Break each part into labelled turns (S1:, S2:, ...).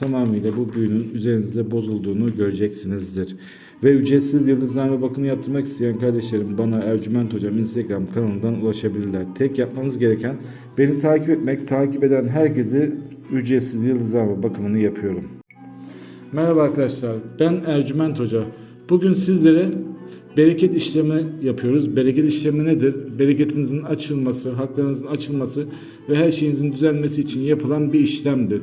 S1: tamamıyla bu büyünün üzerinizde bozulduğunu göreceksinizdir. Ve ücretsiz yıldızlarla bakımı yaptırmak isteyen kardeşlerim bana Ercüment Hocam Instagram kanalından ulaşabilirler. Tek yapmanız gereken beni takip etmek, takip eden herkese ücretsiz yıldızlarla bakımını yapıyorum. Merhaba arkadaşlar, ben Ercüment Hoca. Bugün sizlere bereket işlemi yapıyoruz. Bereket işlemi nedir? Bereketinizin açılması, haklarınızın açılması ve her şeyinizin düzelmesi için yapılan bir işlemdir.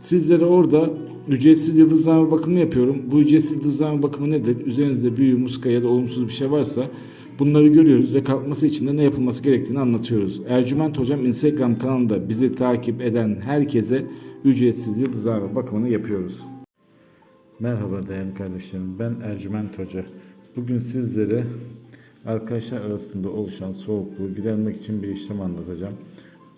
S1: sizlere orada ücretsiz yıldızlama bakımı yapıyorum. Bu ücretsiz yıldızlama bakımı nedir? Üzerinizde büyü, muska ya da olumsuz bir şey varsa bunları görüyoruz ve kalkması için de ne yapılması gerektiğini anlatıyoruz. Ercüment Hocam Instagram kanalında bizi takip eden herkese ücretsiz yıldızlama bakımını yapıyoruz. Merhaba değerli kardeşlerim. Ben Ercüment Hoca. Bugün sizlere arkadaşlar arasında oluşan soğukluğu gidermek için bir işlem anlatacağım.